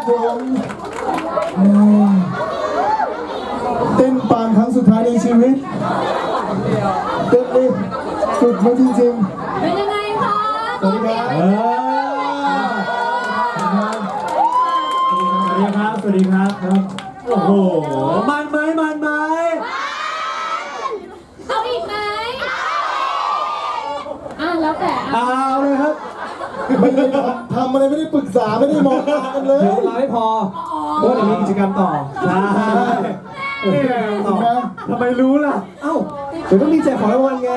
ครับผมอืมเต้นปานครั้งสุดท้ายในชีวิต เต้นดิสุดมากจริงเป็นยังไงคะๆสวัสดีครับเออสวัสดีครับ สวัสดีครับครับ โอ้โห มันไหมมันไหมเอาอีกไหมอะแล้วแต่อะเอาเลยครับไม่ได้ทำอะไรไม่ได้ปรึกษาไม่ได้มองตากันเลยเดี๋ยวเรา ไม่พอเพราะเดี๋ยวมีกิจกรรมต่อใช่เนี่ยต่อทำไมรู้ล่ะ เอ้าเดี๋ยวต้องมีแจกของรางวัลไง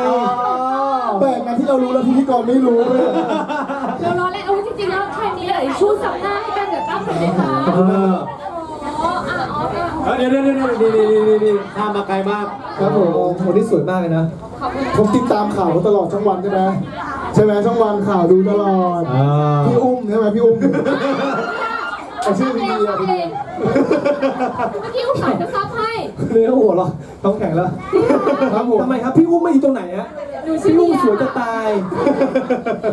แปลกนะที่เรารู้แล้วพิธีกรไม่รู้เลยเราล้อเล่นเอาจริงๆแล้วใครมีอะไรชูสับหน้าให้กันเดี๋ยวตั้งหน่อยไหมคะเอออ๋ออะอ๋ออะเออเดี๋ยวเดี๋ยวเดี๋ยวดีดีดีดีดีข้ามมาไกลมากครับผมโอ้โหนี่สวยมากเลยนะขอบคุณผมติดตามข่าวเขาตลอดช่องวันใช่ไหมใช่ไหมช่องวันข่าวดูตลอดอ่าพี่อุ้มใช่ไหมพี่อุ้ม เอาชื่อดีๆอะ เองเมื่อกี้อุ้มสายจะซับให้ เนื้อหัวเหรอท้องแข็งแล้วครับผมทำไมครับพี่อุ้มไม่อยู่ตรงไหนฮะดูชิ้นพี่เดีอุ้มยวสวยจะตาย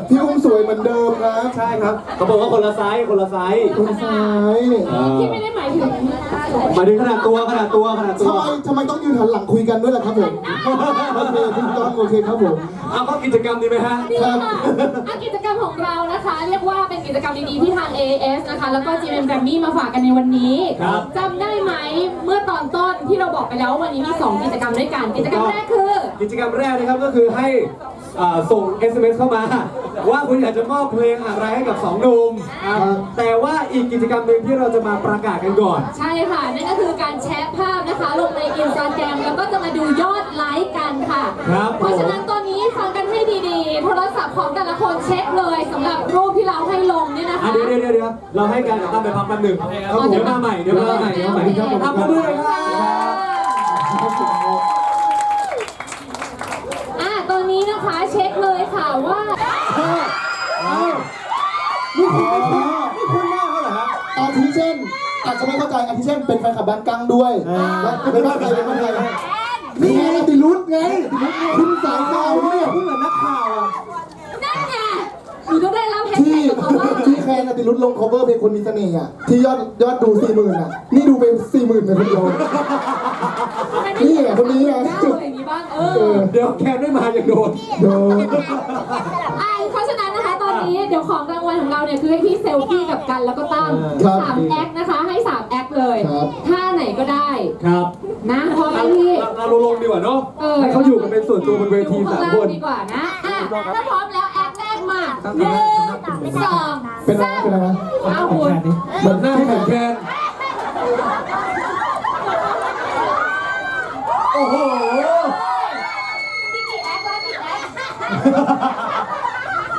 พี่อุ้มสวยเหมือนเดิมนะใช่ครับเขาบอกว่าคนละไซส์คนละไซส์คุณซ้ายที่ไม่ได้หมายถึงหมายถึงขนาดตัวขนาดตัวขนาดตัทำวไมทำไมต้องยืนหันหลังคุยกันด้วยล่ะครับผมโอเคถูกต้องโอเคครับผม เอาเข้ากิจกรรมดีไหมฮะ นี่ค่ะอะกิจกรรมของเรานะคะ เรียกว่าเป็นกิจกรรมดีๆที่ทาง AS นะคะ แล้วก็ GM g r a m m y มาฝากกันในวันนี้ครับจำได้ไหมเมื่อตอนต้นที่เราบอกไปแล้วว่าวันนี้มี2กิจกรรมด้วยกัน กิจกรรมแรกคือ กิจกรรมแรกนะครับก็คือให้อ่าส่ง SMS เข้ามา ว่าคุณอยากจะมอบเพลงอะไรให้กับสองหนุ่มอะแต่ว่าอีกกิจกรรมหนึ่งที่เราจะมาประกาศกันก่อน ใช่ค่ะ นั่นก็คือการแชร์ภาพนะคะ ลงในอินสตาแกรมแล้วก็จะมาดูยอดไลค์กันค่ะ ครับ เพราะฉะนั้นตอนนี้ฟังกัน ให้ดีๆโทรศัพท์ของแต่ละคนเช็คเลยสำหรับรูปที่เราให้ลงเนี่ยนะอะคะ เดี๋ยวเดี๋ยวเดี๋ยวเดี๋ยวเราให้การกับตั้มไปพักแป๊บหนึ่งครับผมเดี๋ยวมาใหม่เดี๋ยวมาใหม่เดี๋ยวมาใหม่ครับผมอะขอบคุณเลยครับ อะตอนนี้นะคะเช็คเลยค่ะว่านี่คุณไม่คุ้นนี่คุณหน้าเขาเหรอฮะอาทิเช่นอาจจะไม่เข้าใจอาทิเช่นเป็นแฟนคลับบ้านกังด้วยแล้วเป็นบ้านใครเป็นบ้านใคร นี่ไงติรุธไงคุณสายข่าวเนี่ยพูดเหมือนนักข่าวอะนั่นไงหนูต้องได้รับแฮชที่แท็กกับเขาว่าที่แคนอติรุธลง cover เพลงคนมีเสน่ห์อะที่ยอดยอดดูสี่หมื่นอะ นี่ดูไปสี่หมื่นในคนเดียว นี่ไงคนนี้ไงเก้าอะไรอย่างนี้บ้างเอเอออ เดี๋ยวแคนไม่มาอย่างโดนโดนอะเพราะฉะ นั้นนะคะตอนนี้เดี๋ยวของรางวัลของเราเนี่ยคือให้พี่เซลฟี่กับกันแล้วก็ตั้มครับสามแอคนะคะ ให้สามแอคเลยครับ ท่าไหนก็ได้ครับนะพร้อมไหมเราพี่เราเราลงดีกว่าเนาะเออให้เขาอยู่กันเป็นส่วนตัวบนเวทีดูข้าสางมล่างคน ดีกว่านะอะถ้าพร้อมแล้วแอคแรกมาหนึ่งสองเป็นอะไรสามเป็นอะไรเอาคุณเหมือนหน้าที่เหไหนมือนแคนโอ้โหนี่กี่แอคแล้วกี่แอคเ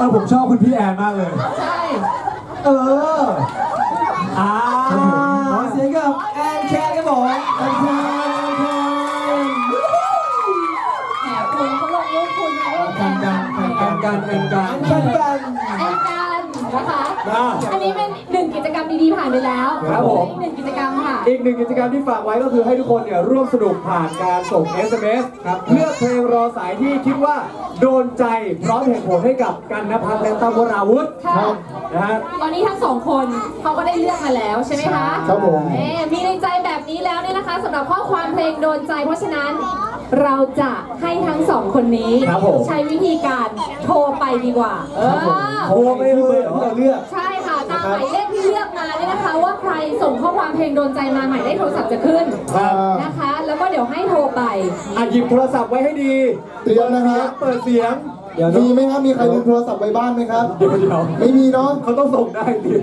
ออผมชอบคุณพี่แอนมากเลย ใช่เอออ่าขอเสียงกับแอนแคนครับผมแอนแคนแอนแคนแหมคุณเขาลงรูปคุณนะว่าแอนกันแอนกันแอนกันแอนกันแอนกันนะคะอ่าอันนี้เป็นหนึ่งกิ จกรรมดีๆผ่านไปแล้วครับผม อีกหนึ่งกิจกรรมค่ะ อีกหนึ่งกิจกรรมที่ฝากไว้ก็คือให้ทุกคนเนี่ยร่วมสนุกผ่านการส่ง SMS ครับเลือกเพลงรอสายที่คิดว่าโดนใจพร้อมเหตุผลให้กับกันนภัทรและตั้มวราวุธค่ะ นะฮะ ตอนนี้ทั้งสองคนเขาก็ได้เลือกมาแล้วใช่ไหมคะครับผม เอ๊ะมีในใจแบบนี้แล้วเนี่ยนะคะสำหรับข้อความเพลงโดนใจเพราะฉะนั้น เราจะให้ทั้งสองคนนี้ ครับผม ใช้วิธีการโทรไปดีกว่า เออ โทรไปเลยที่เราเลือก ใช่ค่ะ ตามหมายเลขที่ เลือกมาเนี่ยนะคะ ว่าใครส่งข้อความเพลงโดนใจมาหมายเลขโทรศัพท์จะขึ้นอ่านะคะ แล้วก็เดี๋ยวให้โทรไปอะหยิบโทรศัพท์ไว้ให้ดีเตรียมนะครับเปิดเสียง เดี๋ยวมีไหมครับ มีใครลืมโทรศัพท์ไว้บ้านไหมครับ เดี๋ยวเดี๋ยวไม่มีเนาะ เขาต้องส่งได้ดิ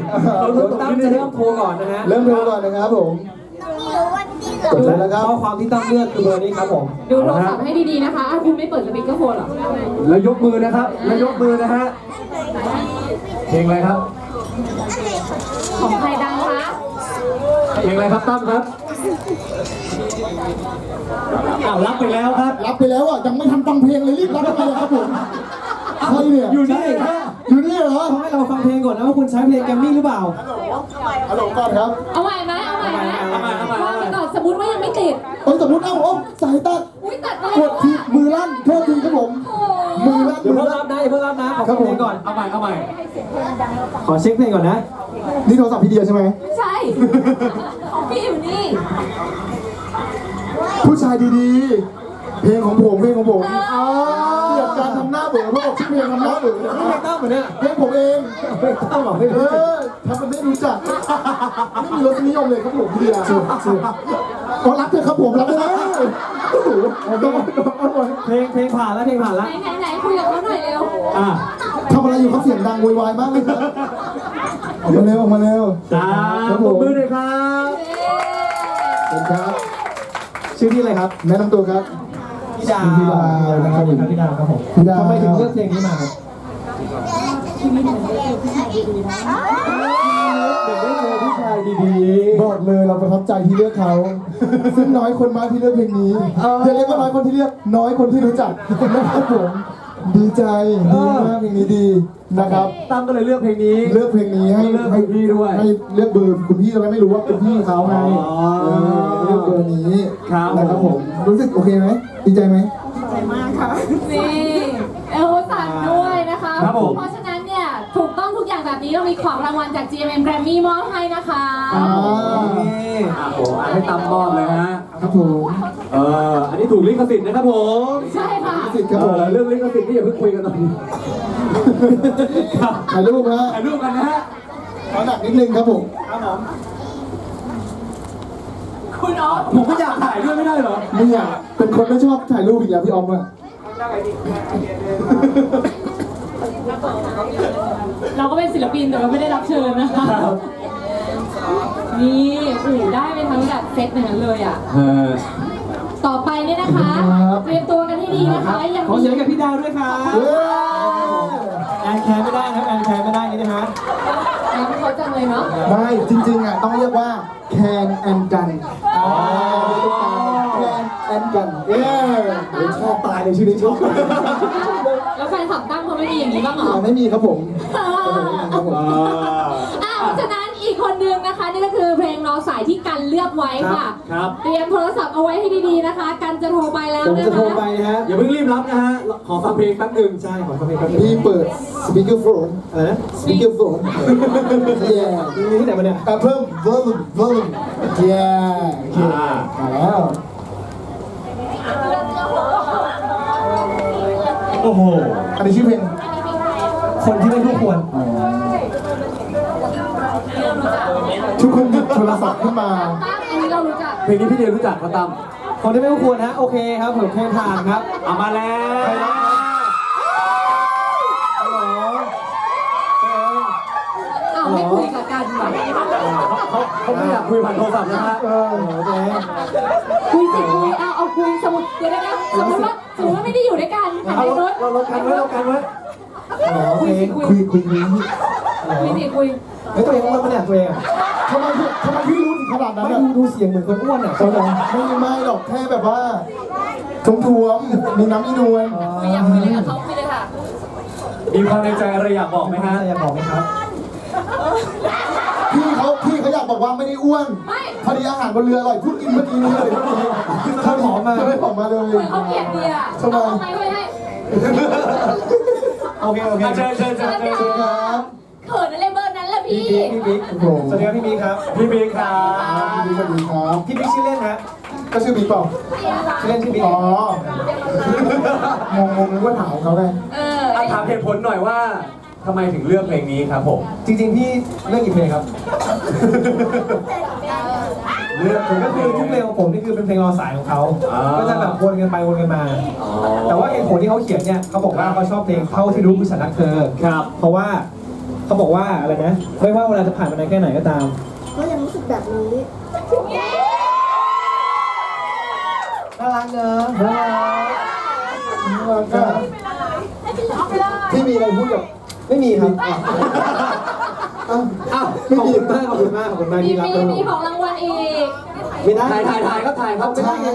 เขาต้องส่งตั้มจะเริ่มโทรก่อนนะฮะเริ่มโทรก่อนนะครับผม กดเลยนะครับ ข้อความที่ตั้มเลือกคือเบอร์นี้ครับผม ดูโทรศัพท์ให้ดีๆนะคะอะคุณไม่เปิดสปีกเกอร์โฟนเหรอ แล้วยกมือนะครับ แล้วยกมือนะฮะ เพลงอะไรครับ ของใครดังคะเพลงอะไรครับตั้มครับอ้าวรับไปแล้วครับ รับไปแล้วอะยังไม่ทันฟังเพลงเลยรีบรับไปเลยครับผมใครเนี่ยอยู่นี่ฮะอยู่นี่เหรอต้องให้เราฟังเพลงก่อนนะว่าคุณใช้เพลงแกรมมี่หรือเปล่าฮัลโหลก่อนครับ เอาใหม่ไหมเอาใหม่ไหมเอาใหม่เอาใหม่ลองไปก่อนสมมติว่ายังไม่ติดเอ้ยสมมติเอ้าโอ้สายตัดอุ้ยตัดไปกแล้วดทีมือลั่นโทษทีครับผมโอ้ มือลั่นอย่ามือเพิ่งลั่รันบนะอย่าเพิ่งรับนะขอครัฟับงผม เพลงก่อนเอาใหม่เอาใหม่ขอเช็คเพลงก่อนนะนี่โทรศัพท์พี่เดียใช่ไหม ไม่ใช่ ของพี่อยู่นี่ ผู้ชายดีๆ เพลงของผมเพลงของผมเกลียดการทำหน้าเบื่อเพราะบอกชื่อเพลงทำหน้าเบื่อนี่เพลงตั้มเหมือนเนี่ยเพลงผมเองเพลงตั้มเหรอไม่เอรู้อทำมันไม่รู้จัก ไม่มีรสนิยมเลยครับผมพี่เดียขอรับเถอะครับผมรับได้แล้วโอ้โหต้องต้องต้อง เพลงเพลงผ่านแล้วเพลงผ่านแล้ว ไหนไหนคุยกับเขาหน่อยเร็วอะทำอะไรอยู่ครับเสียงดังโวยวายมากเลยครับออกมาเร็วออกมาเร็วอ่าครับผมมือหน่อยครับ เชิญครับ ชื่อพี่อะไรครับแนะนำตัวครับ พี่ดาวพี่ดาวนะครับผม พี่ดาวครับผมพี่ดาวทำไมถึงเลือกเพลงนี้มาครับเด็กได้เจอผู้ชาย ดีบอกเลยเราประทับใจที่เลือกเขา ซึ่งน้อยคนมากที่เลือกเพลงนี้อย่าเรียกว่าน้อยคนที่เลือกน้อยคนที่รู้จักนะครับผมดีใจดีมากเพลงนี้ดีนะครับๆตั้มก็เลยเลือกเพลงนี้ เลือกเพลงนี้ให้เลือกคุณพี่ด้วยให้เลือกเบอร์คุณพี่เราไม่รู้ว่าเป็นพี่เขาไงอ๋อเออเลือกเบอร์นี้ครับนะครับผมรู้สึกโอเคไหมดีใจไหมนี่เอลสั่นด้วยนะคะครับผม กต้องทุกอย่างแบบนี้เรามีของรางวัลจาก GMM Grammy มอบให้นะคะอ่านี่อะผมอะให้ตั้มมอบเลยฮะ ครับผม เอออันนี้ถูกลิขสิทธิ์นะครับผมใช่ค่ะ สิทธิ์ครับผมเออเรื่องลิขสิทธิ์นี่อย่าเพิ่งคุยกันตอนนี้ ครับถ่ายรูปฮะถ่ายรูปกันนะฮะ ขอหนักนิดนึงครับผมครับผมคุณอ๊อฟผมก็อยากถ่ายด้วยไม่ได้เหรอไม่อยากเป็นคนไม่ชอบถ่ายรูปอีกแล้วพี่ออมอะ เราก็เป็นศิลปินแต่ว่าไม่ได้รับเชิญนะคะ ครับนี่อูได้ไปทั้งแบบเซตอย่างนั้นเลยอะ เออ ต่อไปเนี่ยนะคะเตรียมตัวกันให้ดีนะคะยังขอมีเสียงกับพี่ดาวด้วยครับเย้แอนแคร์ไม่ได้นะครับแอนแคร์ไม่ได้นี่นะฮะน้ำเขาจังเลยเนาะ ไม่จริงๆอะต้องเรียกว่าแคนแอนกันแคนแอนกันเย้ชอบตายเลยชื่อนี้ชอบแล้วแฟนค ลับตั้งเขาไม่มีอย่างนี้บ้างเหรอ ไม่มีครับผมอ่าเพราะฉะนั้นอีกคนนึงนะคะนี่ก็คือเพลงรอสายที่กันเลือกไว้ค่ะ ครับ เตรียมโทรศัพท์เอาไว้ให้ดีๆนะคะ กันจะโทรไปแล้วผมนะจะโทรคะไปนะฮะอย่าเพิ่งรีบรับนะฮะ ขอฟังเพลงแป๊บหนึงใช่ขอฟังเพลงแป๊บนึงพี่เปิดสปีกเกอร์โฟนอะไรนะสปีกเกอร์โฟนเย้มีที่ไหนมาเนี่ยอะเพิ่ม volume volume เย้โอเคมาแล้วโอ้โห อันนี้ชื่อเพลงคนที่ไม่คู่ควร ทุกคนหยิบโทรศัพท์ขึ้นมาตั้งอันนี้เรารู้จักเพลงนี้พี่เดียรู้จักเขาตั้มคนที่ไม่คู่ควรนะโอเคครับผมเพลงผ่านครับเอามาแล้วอ้าวไม่คุยกับกันว่ะเขาเขาไม่อยากคุยผ่านโทรศัพท์นะฮะเออโอเคคุยสิคุยเอาเอา คุยสมุดเดี๋ยวนะสมมติว่าสมมติว่าไม่ได้อยู่ด้วยกันหันเอาไปเรารถเราเรากันไว้เรากันไว้อ๋อโอคุยเคสิคุยคุยคุยคุยคุยสิคุยเฮ้ยตัวเองต้องมาเนี่ยตัวเองอะทำไมพี่ทำไมพี่รู้ถึงขนาดนั้นไม่อะดูดูเสียงเหมือนคนอ้วนอะเขาบอกไม่ไม่หรอกแค่แบบว่าทวมทวมๆมีน้ำมีนวลคุยอยากคุยเลยกับเขาคุยเลยค่ะ มีความในใจอะไรอยากบอกไหมฮะ อยากบอกไหมครับ พี่เขาพี่เขาอยาก บอกว่าไม่ได้อ้วนไม่ พอดีอาหารบนเรืออร่อยพูดกินเมื่อกี้นี้เลยเมื่อกี้เขาผอมมาเขาเลยผอมมาเลยคุยเขาเกลียดเดียทำไม เอาไมค์ไว้ให้โอเคโอเคเชิญเชิญเชิญเชิญสวัสดีครับเขินอะไรเบอร์นั้นล่ะพี่พี่บิ๊กพี่บิ๊กผมสวัสดีครับพี่บิ๊กครับ พี่บิ๊กครับสวัสดีครับ พี่บิ๊กชื่อเล่นฮะก็ชื่อบิ๊กเปล่าชื่อเล่นชื่อบิ๊กอ๋อ งงงงนึกว่าถามเขาไงเออ อะถามเหตุผลหน่อยว่า ทำไมถึงเลือกเพลงนี้ครับผม จริงๆพี่เลือกกี่เพลงครับ เลือกเพลงก็ก็คืคืออทุกเพลงของผมนี่คือเป็นเพลงรอสายของเขาอ่า ก็จะแบบวนกันไปวนกันมา แต่ว่าเหตุผลที่เขาเขียนเนี่ยเขาบอกว่าเขาชอบเพลงเท่าที่รู้คือฉันรักเธอ ครับ เพราะว่าเขาบอกว่าอะไรนะ ไม่ว่าเวลาจะผ่านมานานแค่ไหนก็ตาม ก็ยังรู้สึกแบบนี้น่ารักเนอะน่ารักน่ารักอะพี่มีอะไรพูดกับ ไม่มีครับอ้าวอ้าวขอบคุณมากขอบคุณมากขอบคุณมากมีที่รับมีตัวหนูมีของรางวัลอีก ไม่ได้ถ่ายถ่ายถ่ายครับถ่ายครับไม่ใช่ได้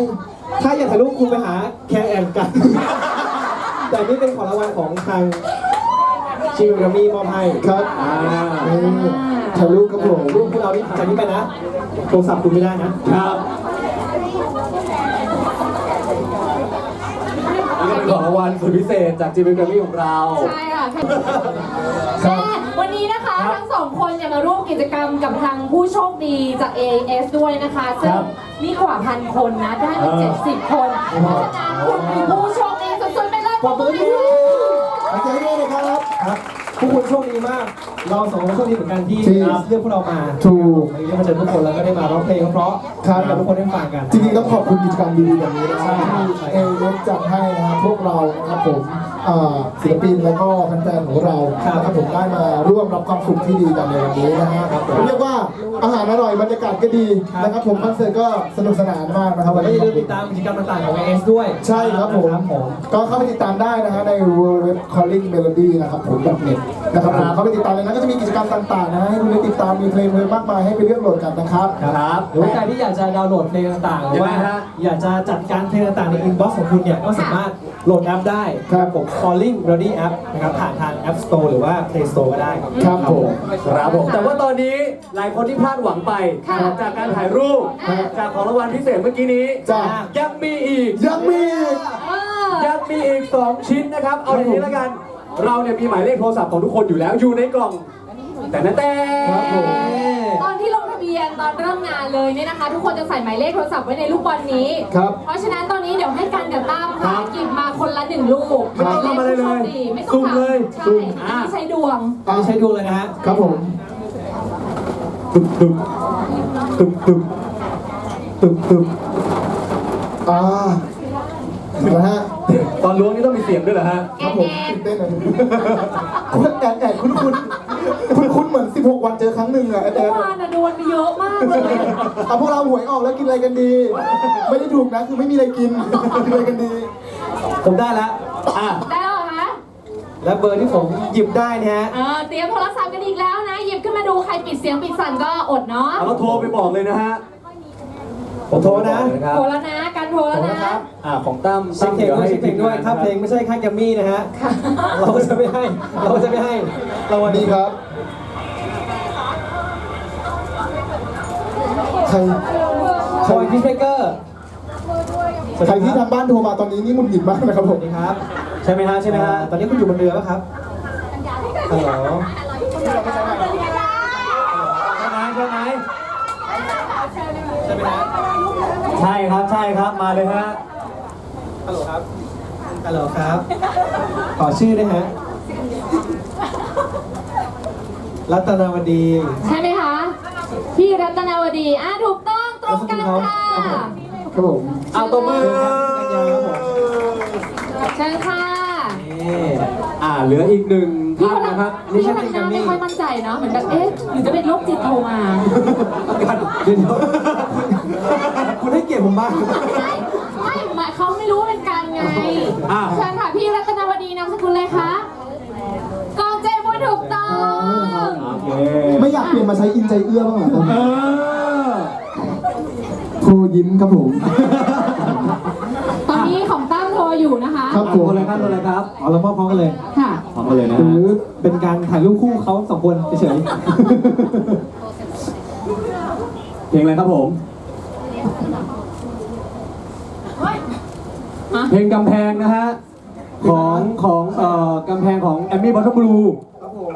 ถ้าอยากถ่ายรูปคุณไปหาแคร์แอนกัน แต่นี่เป็นของรางวัลของทางชิวกามีมอบให้ครับอ่านี่ถ่ายรูปครับผมรูปพวกเรานี่จากนี้ไปนะโทรศัพท์คุณไม่ได้นะครับนี่ก็เป็นของรางวัลสุดพิเศษจากจีบีแกรมมี่ของเรา ใช่ค่ะ แค่แม่วันนี้นะคะทั้งสองคนจะมาร่วมกิจกรรมกับทางผู้โชคดีจาก AAS ด้วยนะคะ ซึ่งนี่กว่าพันคนนะ ได้มา70คน เพราะฉะนั้นคุณคือผู้โชคดีสุดๆไปเลยปรบมือให้ด้วยขอบใจด้วยนะครับครับทุกคนโชคดีมาก เราสองคนโชคดีเหมือนกันที่จริงเลือกพวกเรามาถูกวันนี้ได้มาเจอทุกคนแล้วก็ได้มาร้องเพลงเพราะๆครับ ให้กับทุกคนได้ฟังกัน จริงๆต้องขอบคุณกิจกรรมดีๆแบบนี้นะครับใช่ที่ใช่เอเล็กจัดให้นะครับพวกเรานะครับผมอ่า ศิลปินและก็แฟนๆของเรานะครับผมได้มาร่วมรับความสุขที่ดีกันในวันนี้นะฮะเรียกว่าอาหารอร่อยบรรยากาศก็ดีนะครับผมคอนเสิร์ตก็สนุกสนานมากนะครับวันแล้วนี้อย่าลืมติดตามกิจกรรมต่างๆของ AS ด้วย ใช่ครับผมนะครับผมก็เข้าไปติดตามได้นะฮะใน w w w calling melody นะครับผม .net นะครับผมเข้าไปติดตามเลยนะก็จะมีกิจกรรมต่างๆนะฮะให้คุณได้ติดตามมีเพลงเพลงมากมายให้ไปเลือกโหลดกันนะครับครับหรือว่าใครที่อยากจะดาวน์โหลดเพลงต่างๆหรือว่ายังไงฮะอยากจะจัดการเพลงต่างๆในอินบ็อกซ์ของคุณเนี่ยก็สามารถ โหลดแอปได้ครับผม Calling Melody App นะครับผ่านทาง App Store หรือว่า Play Store ก็ได้ครับผมครับผม แต่ว่าตอนนี้หลายคนที่พลาดหวังไป ค่ะ จากการถ่ายรูปค่ะจากของรางวัลพิเศษเมื่อกี้นี้ จ้ะ ยังมีอีก ยังมีอีก เออ ยังมีอีก 2 ชิ้นนะครับ เอาอย่างนี้แล้วกัน เราเนี่ยมีหมายเลขโทรศัพท์ของทุกคนอยู่แล้ว อยู่ในกล่อง แต่นะแต่ครับผมตอนที่ลงทะเบียนตอนเริ่มงานเลยเนี่ยนะคะ ทุกคนจะใส่หมายเลขโทรศัพท์ไว้ในลูกบอลนี้ ครับเพราะฉะนั้นตอนนี้เดี๋ยวให้กันกับตั้มค่ะหยิบมาคนละหนึ่งลูกไม่ต้องทำอะไรเลยไม่ต้องสุ่มทำเลยใช่สุ่มอันอะนี้ใช้ดวงไม่ใช้ดูเลยนะฮะครับผมตึมตึมตึมตึมตึมตึมอ่านะฮะตอนล้วงนี่ต้องมีเสียงด้วยเหรอฮะ ครับผมตื่นเต้นอะคุณแอนแอนคุณคุณ คุณคุณเหมือน 16 วันเจอครั้งหนึ่งอะแอนแอเมื่อนวานอะโดนไปเยอะมากเลยเอาพวกเราหวยออกแล้วกินอะไรกันดี ไม่ได้ถูกนะ คือไม่มีอะไรกินกินอะไรกันดี ผมได้แล้วอะได้แล้วเหรอคะและเบอร์ที่ผมหยิบได้นะฮะเออเตรียมโทรศัพท์กันอีกแล้วนะ หยิบขึ้นมาดูใครปิดเสียงปิดสั่นก็อดเนาะเอาก็โทรไปบอกเลยนะฮะ ผมโทรนะ โทรแล้วนะการโทรแล้วนะอ่าของตั้มเช็คเพลงด้วยเช็คเพลงด้วยถ้าเพลงไม่ใช่ค่ายแกรมมี่นะฮะเราจะไม่ให้เราจะไม่ให้รางวัลนี่นี้ครับ ใคร คอยพิชเบเกอร์ใครที่ทางบ้านโทรมาตอนนี้นี่หมุนหงิดมากนะครับผสมวัสดีครับใช่ไหมฮะใช่ไหมฮะตอนนี้คุณอยู่บนเรือป่ะครับฮัลโหล ใช่ไหมใช่ไหม ใช่ไหมฮะใช่ครับใช่ครับมาเลยฮะฮัลโหลครับฮัลโหลครับ ขอชื่อได้ฮะรัตนาวดีใช่ไหมคะพี่รัตนาวดีอะถูกต้องตรงกันค่ะครับผมเอาตัวมือกัญญาครับผมเชิญค่ะนี่อ่าเหลืออีกหนึ่งพี่ท่านคนนั้นนะครับพี่คนนั้นไม่ค่อยมั่นใจเนาะเหมือนแบบเอ๊ะหรือจะเป็นโรคจิตโทรมากันเดี๋ยว คุณให้เกียรติผมบ้าง ไม่ไม่หมายเขาไม่รู้ว่าเป็นการไงอ่า เชิญค่ะพี่รัตนาวดีนามสกุลเลยคะกองเจพูดถูกต้องโอเคไม่อยากเปลี่ยนมาใช้อินใจเอื้อบ้างเหรอครับเออ ครูยิ้มครับผม ตอนนี้ของตั้มโทรอยู่นะคะ ครับผตัวมอะไรครับตัวอะไรครับ เอาเรามอบพร้อมกันเลย ค่ะ พร้อมกันเลยนะหรือเป็นการถ่ายรูปคู่เขาสองคนเฉยเพลงอะไรครับผม ฮะ เพลงกำแพงนะฮะ ของของเอ่อกำแพงของแอมมี่บอทบลูครับผม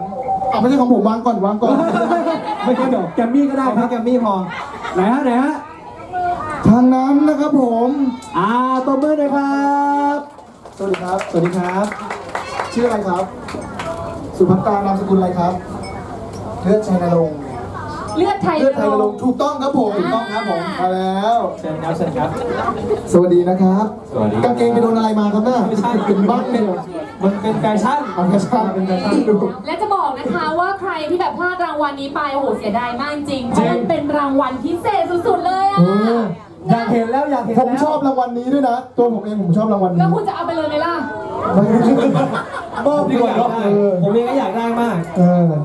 เอาไม่ใช่ของผมวางก่อนวางก่อนๆไม่ใช่เดี๋ยวแกมมี่ก็ได้ขอคให้รับแกรมมี่พอ ไหนฮะไหนฮะ ทางนั้นนะครับผม อ่าตบมือหน่อยครับสวัสดีครับ สวัสดีครับ ชื่ออะไรครับ สุภัตตานามสกุลอะไรครับเลือดชัยนรงค์ เลือดไทยเลือดไทยนรงค์ถูกต้องครับผมถูกต้องครับผมมาแล้ว เชิญครับเชิญครับสวัสดีนะครับสวัสดีกางเกงไปโดนอะไรมาครับน่าไม่ใช่เป็นบ้านเนี่ยมันเป็นแฟชั่นเอาแฟชั่นเป็นแฟชั่นดูและจะบอกนะคะว่าใครที่แบบพลาดรางวัลนี้ไปโอ้โหเสียดายมากจริงเพราะมันเป็นรางวัลพิเศษสุดๆเลยอะเอออยากเห็นแล้วอยากเห็นผมแล้วชอบรางวัลนี้ด้วยนะ ตัวผมเองผมชอบรางวัลแล้นี้วคุณจะเอาไปเลยไหมล่ะมอบดีกว่าเนอะเออผมเองก็อยากได้มากเออเม่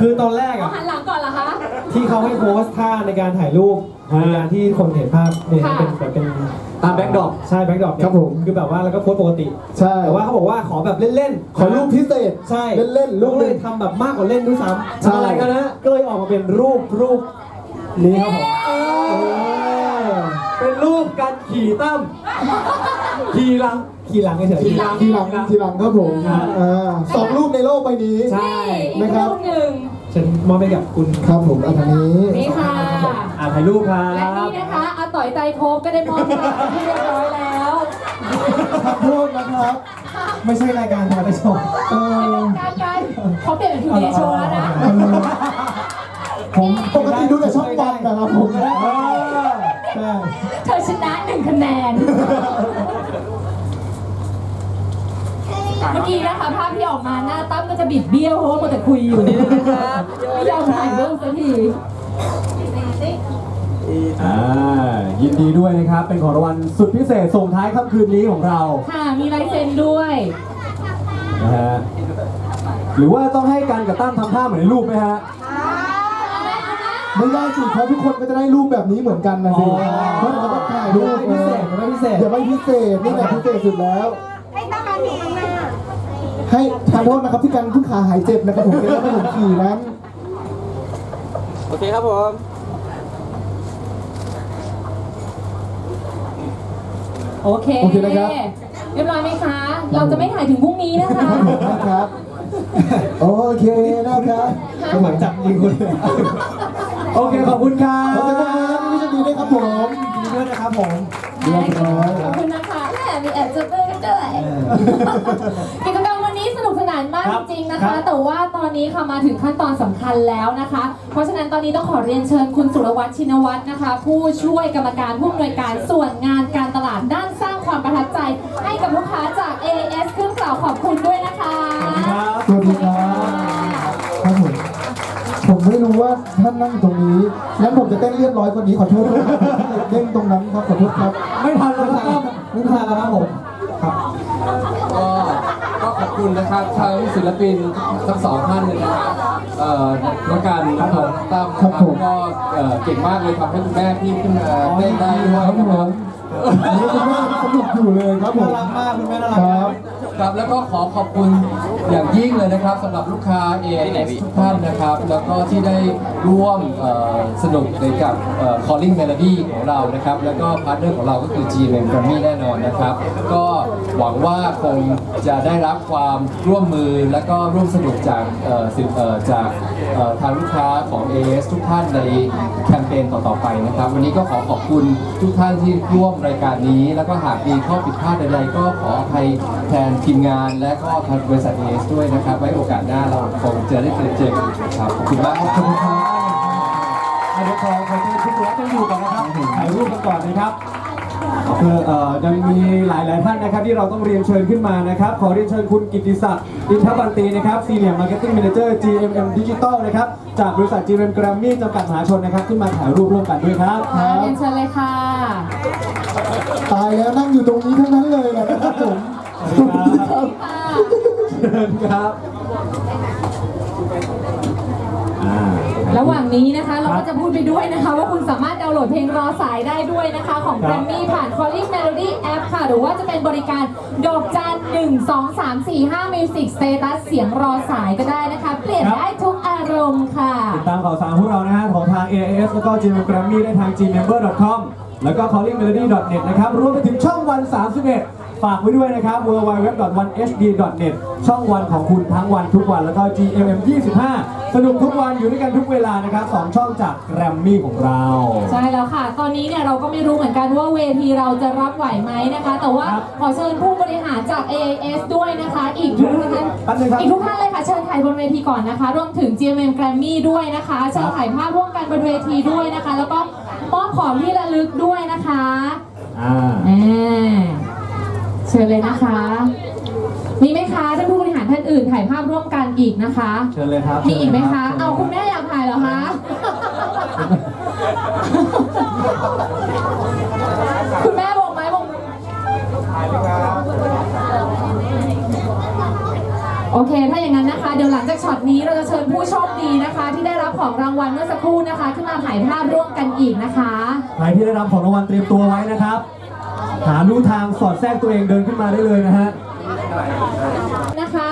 คือตอนแรกเอาอะหันหลังก่อนเหรอคะ ที่เขาให้โพสท่าในการถ่ายรูปในการที่คนเห็นภาพเนี่ยค่ะ เป็นแบบเป็นตามแบ็กดรอปใช่แบ็คดรอปเนี่ยครับผม คือแบบว่าแล้วก็โพสปกติ ใช่แต่ว่าเขาบอกว่าขอแบบเล่นๆขอรูปพิเศษใช่เล่นๆรูปก็หเลนึ่ยงทำแบบมากกว่าเล่นด้วยซ้ำใช่ ทำอะไรกันนะ ก็เลยออกมาเป็นรูปรูปนี้ครับผมเป็นรูปการขี่ตั้ม ทีหลัง ขี่หลังเฉยๆขี่หลังทีหลังทีหลังครับผมอ่าสองรูปในโลกใบนี้ ใช่นี่อีกรูปหนึ่งฉันมอบให้กับคุณครับผมอันนี้นี่ค่ะ อ่าถ่ายรูปครัและบ นี่นะคะอาต่อยไตรภพก็ได้มอบให้ที่เรียบร้อยแล้วขอโทษนะครับ ไม่ใช่รายการทอล์กโชว์เออการการเขาเปลี่ยนเป็นทูเดย์โชว์แล้วนะผมปกติดูแต่ช่องวันนะครับผม เออใช่เธอชนะหนึ่งคะแนน เมื่อกี้นะคะภาพที่ออกมาหน้าตั้มก็จะบิดเบี้ยวเพราะว่ามัวแต่คุยอยู่นี่นะคะไม่ยอมถ่ายรูปสักที อ่ายินดีด้วยนะครับ เป็นของรางวัลสุดพิเศษส่งท้ายค่ำคืนนี้ของเราค่ะมีลายเซ็นด้วย นะฮะหรือว่าต้องให้การกับตั้มทำท่าเหมือนในรูปไหมฮะ ไม่ได้สิเพราะทุกคนก็จะได้รูปแบบนี้เหมือนกันนะสิอ๋อ เพราะเราต้องถ่ายรูปพิเศษไม่พิเศษ อย่าไม่พิเศษนี่แหละพิเศษสุดแล้ว ให้ตั้งการดีนะ ให้ทานโทษนะครับที่กันเพิ่งขาหายเจ็บนะครับผมเป็นแล้วผมขี่นั้นโอเคครับผมโอเคโอเคนะครับ เรียบร้อยไหมคะ เราจะไม่ถ่ายถึงพรุ่งนี้นะคะนะครับ โอเคนะครับก็เหมือนจับยิงคนเลยโอเคขอบคุณครัขอบคุณมากครับบพี่จะดีด้วยครับผมยิงด้วยนะครับผมเรียบร้อยขอบคุณนะคะแหมมีแอบจะเต้นด้วยกิจกรรมวันนี้สนุกสนานมากครัจบริงๆนะครัคะ บ แต่ว่าตอนนี้ค่ะมาถึงขั้นตอนสำคัญแล้วนะคะ เพราะฉะนั้นตอนนี้ต้องขอเรียนเชิญคุณสุรวัตรชินวัตรนะคะ ผู้ช่วยกรรมการผู้อำนวยการส่วนงานการตลาดด้านสร้างความประทับใจ ให้กับลูกค้าจาก AS ขึ้นกล่าวขอบคุณด้วยนะคะครับสวัสดีครับครับผมผมไม่รู้ว่าท่านนั่งอยู่ตรงนี้ งั้นผมจะเต้นเรียบร้อยกว่านี้ขอโทษด้วยครับเด้งตรงนั้นครับขอโทษครับ ไม่ทันแล้วครับไม่ทานแล้วครับผมครับก็ก็ขอบ คุณนะครับทั้งศิลปินทั้งสองท่านเลยนะครับเอ่อน้องกันนะครับตั้มนะคครัรับบผมก็เอ่อเก่งมากเลยทำให้คุณแม่พี่ขึ้นมาเต้นได้ด้วยครับนะผครับมอันนี้คุณแม่สนุกอยู่เลยครับผมน่ารักมากคุณแม่น่ารัคกรัมากบครับแล้วก็ขอขอบคุณ อย่างยิ่งเลยนะครับสำหรับลูกค้า AIS ทุกท่านนะครับ แล้วก็ที่ได้ร่วมเอ่อสนุกในกับเอ่อ Calling Melody ของเรานะครับ แล้วก็พาร์ทเนอร์ของเราก็คือ GMM Grammy แน่นอนนะครับ ก็หวังว่าคงจะได้รับความร่วมมือและก็ร่วมสนุกจากเอ่อสิเอ่อจากเอ่อ ทางลูกค้าของ AIS ทุกท่านในแคมเปญต่อๆไปนะครับ วันนี้ก็ขอขอบคุณทุกท่านที่ร่วมรายการนี้ แล้วก็หากมีข้อผิดพลาดใดๆก็ขออภัยแทนทีมงาน และก็ทางบริษัท AIS ด้วยนะครับ ไว้โอกาสหน้าเราคงจะได้เจอเจอกันอีกครับขอบคุณมากครับเดี๋ยวขอขอเชิญคุณตัวจะอยู่ก่อนนะครับถ่ายรูปกันก่อนนะครับ คือเอ่อยังมีหลายหลายๆท่านนะครับที่เราต้องเรียนเชิญขึ้นมานะครับ ขอเรียนเชิญคุณกิติศักดิ์อินทบันตีนะครับ Senior Marketing Manager GMM Digital นะครับจากบริษัท GMM Grammy จำกัดมหาชนนะครับขึ้นมาถ่ายรูปร่วมกันด้วยครับ ค่ะเรียนเชิญเลยค่ะ ตายแล้วนั่งอยู่ตรงนี้ทั้งนั้นเลยนะครับผม สวัสดีครับค่ะเชิญครับอ่า ระหว่างนี้นะคะเราก็จะพูดไปด้วยนะคะ ว่าคุณสามารถดาวน์โหลดเพลงรอสายได้ด้วยนะคะ ของครับ Grammy ผ่าน Calling Melody App ค่ะ หรือว่าจะเป็นบริการดอกจัน1 2 3 4 5 Music Status เสียงรอสายก็ได้นะคะ เปลี่ยนได้ทุกอารมณ์ค่ะ ติดตามข่าวสารพวกเรานะฮะของทาง AIS แล้วก็ GMM Grammy ได้ทาง gmember.com แล้วก็ callingmelody.net นะครับรวมไปถึงช่องวัน 31 ฝากไว้ด้วยนะครับ www.1hd.net ช่องวันของคุณทั้งวันทุกวันแล้วก็ GMM 25 สนุกทุกวันอยู่ด้วยกันทุกเวลานะครับสองช่องจาก Grammy ของเรา ใช่แล้วค่ะ ตอนนี้เนี่ยเราก็ไม่รู้เหมือนกันว่าเวทีเราจะรับไหวไหมนะคะ แต่ว่าครับขอเชิญผู้บริหารจาก AIS ด้วยนะคะ อีกทุกท่านแป๊บนึงครับ อีกทุกท่านเลยค่ะเชิญถ่ายบนเวทีก่อนนะคะรวมถึง GMM Grammy ด้วยนะคะเชิญถ่ายภาพร่วมกันบนเวทีด้วยนะคะ แล้วก็มอบของที่ระลึกด้วยนะคะอ่าอ่า เชิญเลยนะคะ มีไหมคะท่านผู้บริหารท่านอื่นถ่ายภาพร่วมกันอีกนะคะ เชิญเลยครับมีอีกไหมคะชิญลยรับเอาคุณแม่อยากถ่ายเหรอคะคุณแม่บอกไหมบอกโอเค ถ้าอย่างนั้นนะคะ เดี๋ยวหลังจากช็อตนี้เราจะเชิญผู้โชคดีนะคะ ที่ได้รับของรางวัลเมื่อสักครู่นะคะ ขึ้นมาถ่ายภาพร่วมกันอีกนะคะ ใครที่ได้รับของรางวัลเตรียมตัวไว้นะครับ หาลู่ทางสอดแทรกตัวเองเดินขึ้นมาได้เลยนะฮะ นะคะ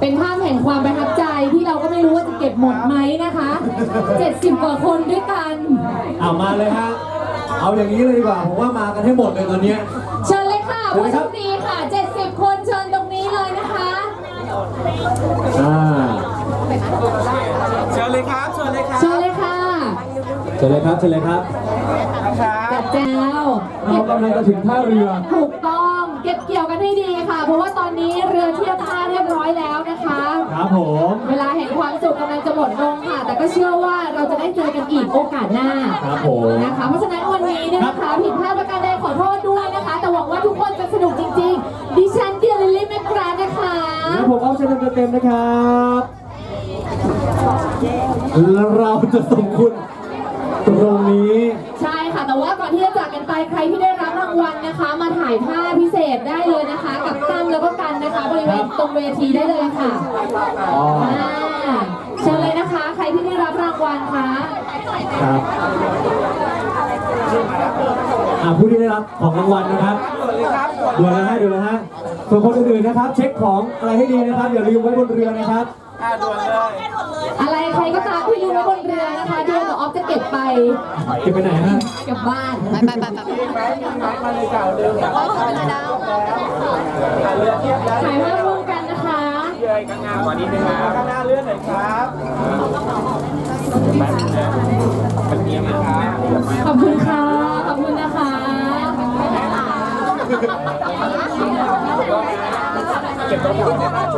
เป็นภาพแห่งความประทับใจที่เราก็ไม่รู้ว่าจะเก็บหมดไหมนะคะ 70 กว่าคนด้วยกัน เอามาเลยฮะ เอาอย่างนี้เลยดีกว่า ผมว่ามากันให้หมดเลยตอนเนี้ย เชิญเลยค่ะผู้โชคดีค่ะ 70 คนเชิญตรงนี้เลยนะคะ อ่าเชิญเลยครับ เชิญเลยครับเชิญเลยค่ะ เชิญเลยครับเชิญเลยครับจัด แจวเรากำลังจะถึงท่าเรือ ถูกต้องเก็บเกี่ยวกันให้ดีค่ะ เพราะว่าตอนนี้เรือเทียบท่าเรียบร้อยแล้วนะคะ ครับผม เวลาแห่งความสุขกำลังจะหมดลงค่ะ แต่ก็เชื่อว่าเราจะได้เจอกันอีกโอกาสหน้าครับผมนะคะ เพราะฉะนั้นวันนี้เนี่ยนะคะผิดพลาดประการใดขอโทษด้วยนะคะ แต่หวังว่าทุกคนจะสนุกจริง ๆ ดิฉันเดียลิลลี่แมกรานะคะ แล้วผมเอาเชิญเต็มๆนะครับแล้วเราจะส่งคุณตรงนี้ ไปใครที่ได้รับรางวัลนะคะ มาถ่ายภาพพิเศษได้เลยนะคะ กับตั้มแล้วก็กันนะคะบริเวณตรงเวทีได้เลยค่ะอ๋ออ่าเชิญเลยนะคะ ใครที่ได้รับรางวัลคะครับอ่าผู้ที่ได้รับของรางวัลนะครับด่วนเลยฮะด่วนเลยฮะส่วนคนอื่นๆนะครับ เช็คของอะไรให้ดีนะครับ อย่าลืมไว้บนเรือนะครับ อะไรใครก็ตามที่ลืมไว้บนเรือนะคะเดียวกับออฟจะเก็บไปเก็บไปไหนฮะกลับบ้านไปไปไปไปโอ้โหเลยดาวถ่ายภาพร่วมกันนะคะข้างหน้าก่อนนิดนึงครับข้างหน้าเลื่อนหน่อยครับแป๊บนึงนะมันเนียมนะครับขอบคุณค่ะขอบคุณนะคะ เก็บตัวก่อนนะครับ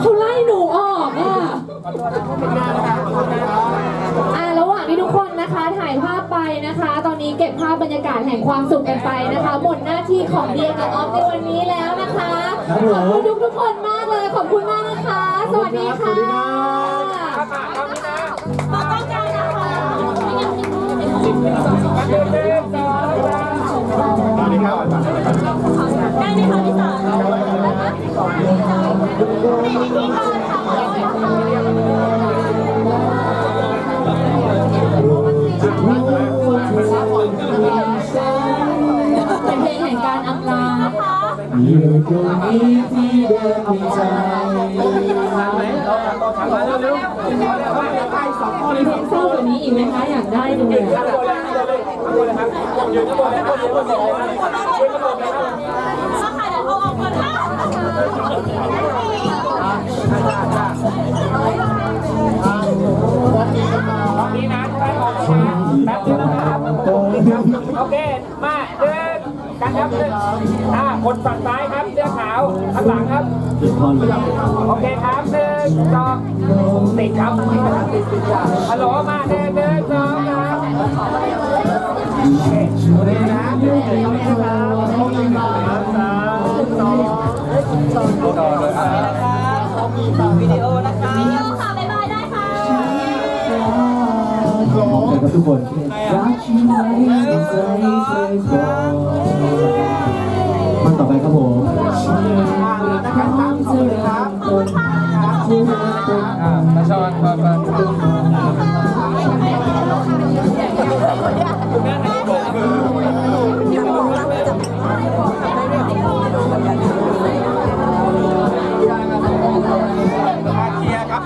เขาไล่หนูออกอะอ่าระหว่างที่ทุกคนนะคะถ่ายภาพไปนะคะ ตอนนี้เก็บภาพบรรยากาศแห่งความสุขกันไปนะคะ หมดหน้าที่ของเดียกับออฟในวันนี้แล้วนะคะครับผมขอบคุณทุกทุกๆคนมากเลยขอบคุณมากนะคะ สวัสดีค่ะ ได้ไหมคะพี่สาวเป็น โอเค มาเดินกันครับหนึ่งอ่าคนฝั่งซ้ายครับเสื้อขาวข้างหลังครับติดทอนเลยโอเคครับหนึ่งสองติดครับติดติดจ้ะฮัลโหลมาหนึ่งหนึ่งสองครับโอเคโอเคนสองนะครับ ทุกคนรักฉันไว้ในใจเธอก่อนมันต่อไปครับผมนะครับครับขอบคุณครับอ่าตาชอนมามาเ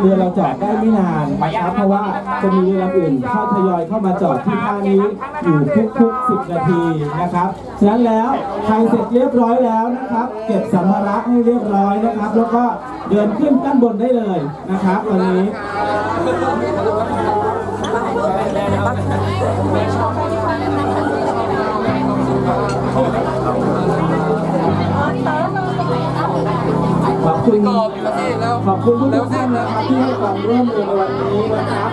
เรือเราจอดได้ไม่นานนะครับ เพราะว่าจะมีเรือลำอื่นเข้าทยอยเข้ามาจอดที่ท่านี้อยู่ทุกๆ 10 นาทีนะครับฉะนั้นแล้วใครเสร็จเรียบร้อยแล้วนะครับ เก็บสัมภาระให้เรียบร้อยนะครับ แล้วก็เดินขึ้นด้านบนได้เลยนะครับวันนี้ ขอบคุณขอบคุณทุกท่านนะครับที่ให้ความร่วมมือในวันนี้นะครับ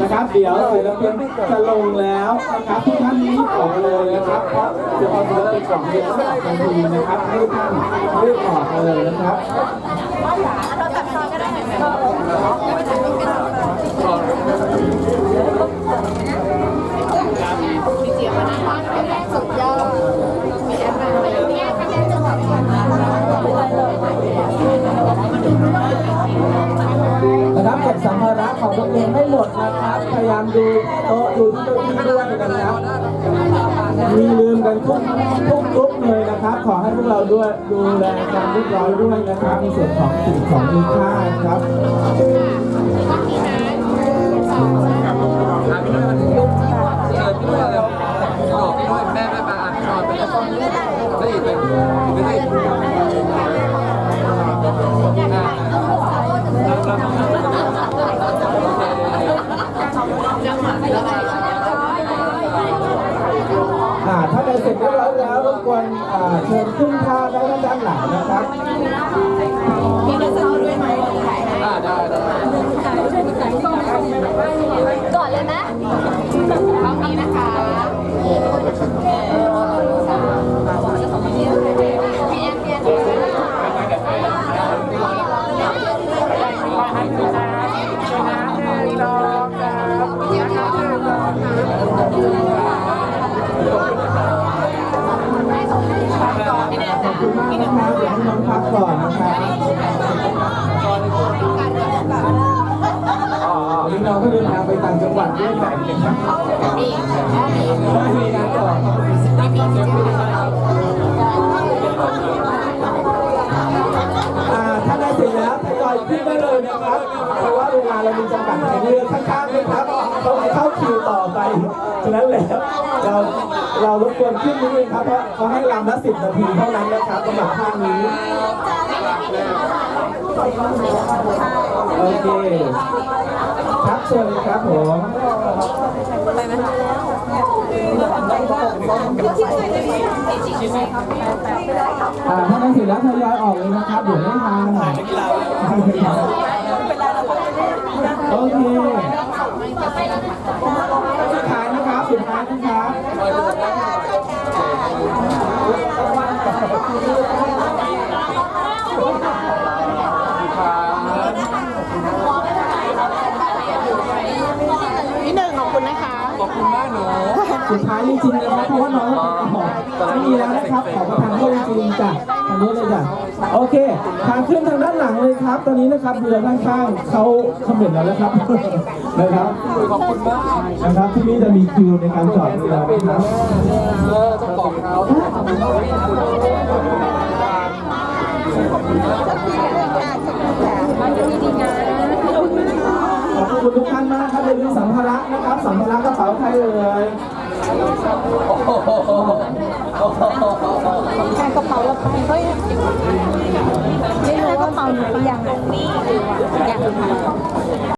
นะครับ เดี๋ยวศิลปินจะลงแล้วนะครับทุกท่านรีบออกเลยนะครับเพราะจะเอาศิลปินของเรียนสองนทีนะครับให้ท่านรีบออกเลยนะครับ ดูโต๊ะดูที่เก้าอี้ด้วยนะครับมีลืมกันทุกทุกกรุ๊ปเลยนะครับ ขอให้พวกเราด้วยดูแลการเรียบร้อยด้วยนะครับในส่วนของสิ่งของมีค่าครับแม่แม่มาอ่านก่อนไปได้อีกเป็นไม่ได้ ร็จเรียบร้อยแล้วรบกวนอ่าเชิญขึ้นท่าได้ด้านหลังนะครับอ่าได้ได้ก่อนเลยไหมกล้องนี้นะคะ คุณมากนะคะเดี๋ยวให้น้องพักก่อนนะครับวันนี้น้องก็เดินทางไปต่างจังหวัดด้วยกันนะครับไม่มีงานต่อาถ้าได้เสร็จแล้วทยอยขึ้นได้เลยนะครับ เพราะว่าเวลาเรามีจำกัดในเรือข้างๆนะครับต้องเข้าคิวต่อไป นั้นแล้วเราเรารบกวนขึ้นนิดนึงครับเพราะเขาให้ลำละสิบนาทีเท่านั้นนะครับสำหรับภาคนี้โอเคครับเชิญครับผมอ่าถ้าได้เสร็จแล้วทยอยออกเลยนะครับเดี๋ยวไม่ทันโอเคสุดท้ายนะ ครับสุดท้ายนะครับพี่หนึ่งขอบคุณนะคะ ขอบคุณมากหนูสุดท้ายจริงๆนะครับเพราะว่าน้องไม่มีแล้วนะครับขอประทานโทษจริงๆจ้ะ อันนี้เลยจ้ะโอเคทางขึ้นทางด้านหลังเลยครับ ตอนนี้นะครับเรือข้างๆเขาสำเร็จแล้วนะครับนะครับขอบคุณมากนะครับที่นี่จะมีคิวในการจอดเรือนะครับเออต้องบอกเขาขอบคุณทุกท่านมากครับเป็นสัมภาระนะครับสัมภาระกระเป๋าใครเอ่ย แค่กระเป๋าเราไปเฮ้ยไม่รู้ว่ากระเป๋าหนูไปยังอะยังค่ะ